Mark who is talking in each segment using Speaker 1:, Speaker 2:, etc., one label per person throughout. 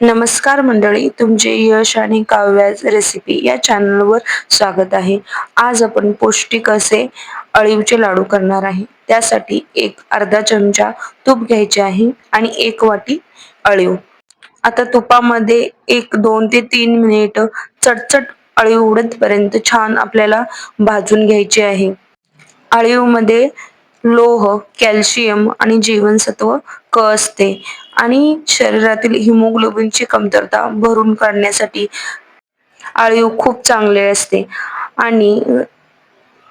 Speaker 1: नमस्कार मंडळी तुमचे यश आणि काव्याज रेसिपी या चॅनलवर स्वागत आहे. आज आपण पौष्टिक असे अळीवचे लाडू करणार आहे. त्यासाठी एक अर्धा चमचा तूप घ्यायचे आहे आणि एक वाटी अळीव. आता तुपामध्ये एक दोन ते तीन मिनिट चटचट अळीव उडतपर्यंत छान आपल्याला भाजून घ्यायचे आहे. अळीवमध्ये लोह कॅल्शियम आणि जीवनसत्व क असते. आणि शरीरातील हिमोग्लोबिनची कमतरता भरून काढण्यासाठी आळीव खूप चांगले असते. आणि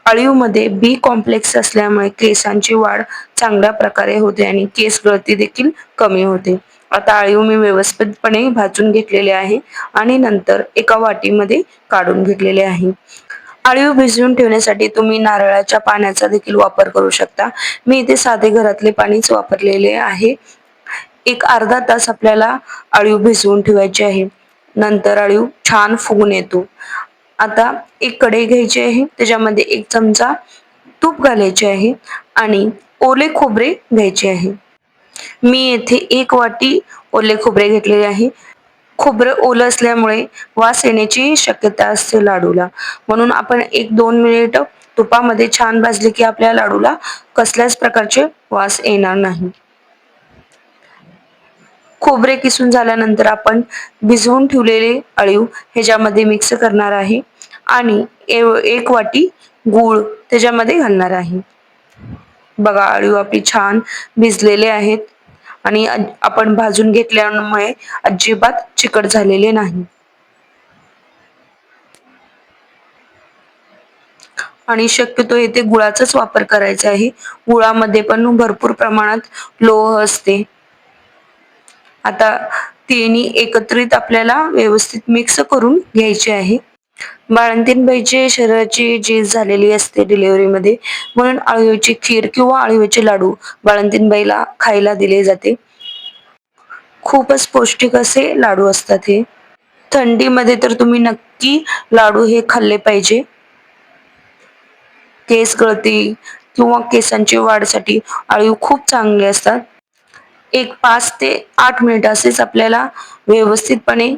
Speaker 1: आळीवमध्ये बी कॉम्प्लेक्स असल्यामुळे केसांची वाढ चांगल्या प्रकारे होते आणि केस गळती देखील कमी होते. आता आळीव मी व्यवस्थितपणे भाजून घेतलेले आहे आणि नंतर एका वाटीमध्ये काढून घेतलेले आहे. आळीव भिजवून ठेवण्यासाठी तुम्ही नारळाच्या पाण्याचा देखील वापर करू शकता. मी इथे साधे घरातले पाणीच वापरलेले आहे. एक अर्धा तास आपल्याला अळीव भिजवून ठेवायची आहे. नंतर अळीव छान फुगून येतो. आता एक कढई घ्यायची आहे. त्याच्यामध्ये एक चमचा तूप घालायचे आहे आणि ओले खोबरे घ्यायचे आहे. मी येथे एक वाटी ओले खोबरे घेतलेले आहे. खोबरं ओलं असल्यामुळे वास येण्याची शक्यता असते लाडूला. म्हणून आपण एक दोन मिनिट तुपामध्ये छान भाजले की आपल्या लाडूला कसल्याच प्रकारचे वास येणार नाही. खोबरे किसून झाल्यानंतर आपण भिजवून ठेवलेले अळीव ह्याच्यामध्ये मिक्स करणार आहे आणि एक वाटी गूळ त्याच्यामध्ये घालणार आहे. बघा अळीव आपली छान भिजलेले आहेत. आणि आपण भाजून घेतल्यामुळे अजिबात चिकट झालेले नाही. आणि शक्यतो येथे गुळाचाच वापर करायचा आहे. गुळामध्ये पण भरपूर प्रमाणात लोह असते. आता तिन्ही एकत्रित आपल्याला व्यवस्थित मिक्स करून घ्यायचे आहे. बाळंतीनबाईची शरीराची झीज झालेली असते डिलिव्हरीमध्ये म्हणून अळूची खीर किंवा अळूचे लाडू बाळंतीनबाईला खायला दिले जाते. खूपच पौष्टिक असे लाडू असतात हे. थंडीमध्ये तर तुम्ही नक्की लाडू हे खाल्ले पाहिजे. केस गळती किंवा केसांची वाढसाठी आळीव खूप चांगले असतात. एक पाच ते आठ मिनिट असेच आपल्याला व्यवस्थितपणे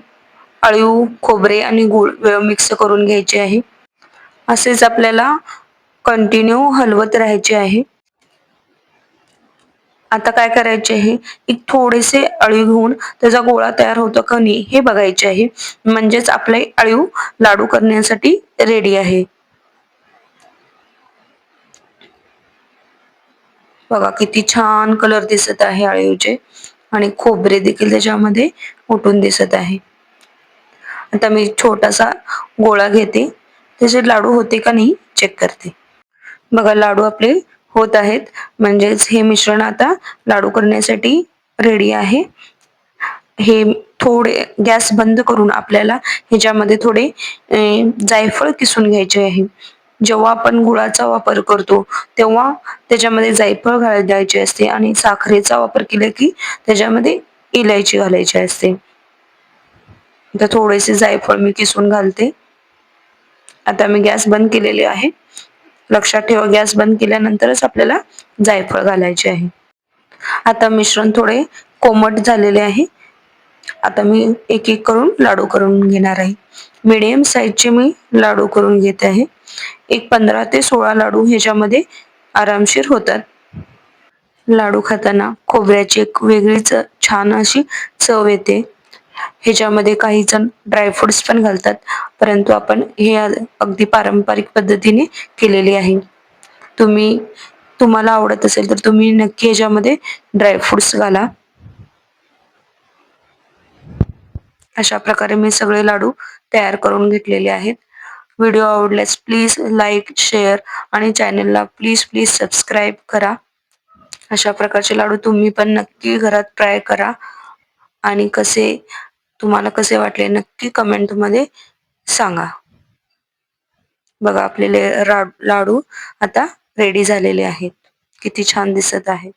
Speaker 1: अळीव खोबरे आणि गुळ मिक्स करून घ्यायचे आहे. असेच आपल्याला कंटिन्यू हलवत राहायचे आहे. आता काय करायचे आहे? एक थोडेसे अळीव घेऊन त्याचा गोळा तयार होतो का नाही हे बघायचे आहे. म्हणजेच आपले अळीव लाडू करण्यासाठी रेडी आहे. बघा किती छान कलर दिसत आहे अळीवचे आणि खोबरे देखील त्याच्यामध्ये उठून दिसत आहे. आता मी छोटासा गोळा घेते. त्याचे लाडू होते का नाही चेक करते. बघा लाडू आपले होत आहेत. म्हणजेच हे मिश्रण आता लाडू करण्यासाठी रेडी आहे. हे थोडे गॅस बंद करून आपल्याला ह्याच्यामध्ये थोडे जायफळ किसून घ्यायचे आहे. जेव्हा आपण गुळाचा वापर करतो तेव्हा त्याच्यामध्ये जायफळ घालायचे असते आणि साखरेचा वापर केला की त्याच्यामध्ये इलायची घालायची असते. तर थोडेसे जायफळ मी किसून घालते. आता मी गॅस बंद केलेली आहे. लक्षात ठेवा गॅस बंद केल्यानंतरच आपल्याला जायफळ घालायचे आहे. आता मिश्रण थोडे कोमट झालेले आहे. आता मी एक एक करून लाडू करून घेणार आहे. मिडियम साईजचे मी लाडू करून घेत आहे. एक पंधरा ते सोळा लाडू ह्याच्यामध्ये आरामशीर होतात. लाडू खाताना खोबऱ्याची एक वेगळीच छान अशी चव येते. ह्याच्यामध्ये काही जण ड्रायफ्रुट्स पण घालतात. परंतु आपण हे अगदी पारंपरिक पद्धतीने केलेले आहे. तुम्ही तुम्हाला आवडत असेल तर तुम्ही नक्की ह्याच्यामध्ये ड्रायफ्रुट्स घाला. अशा प्रकारे मी सगळे लाडू तयार करून घेतलेले आहेत. व्हिडिओ आवडल्यास प्लीज लाईक शेअर आणि चॅनलला प्लीज प्लीज सबस्क्राईब करा. अशा प्रकारचे लाडू तुम्ही पण नक्की घरात ट्राय करा. आणि कसे तुम्हाला कसे वाटले नक्की कमेंटमध्ये सांगा. बघा आपले लाडू आता रेडी झालेले आहेत. किती छान दिसत आहे.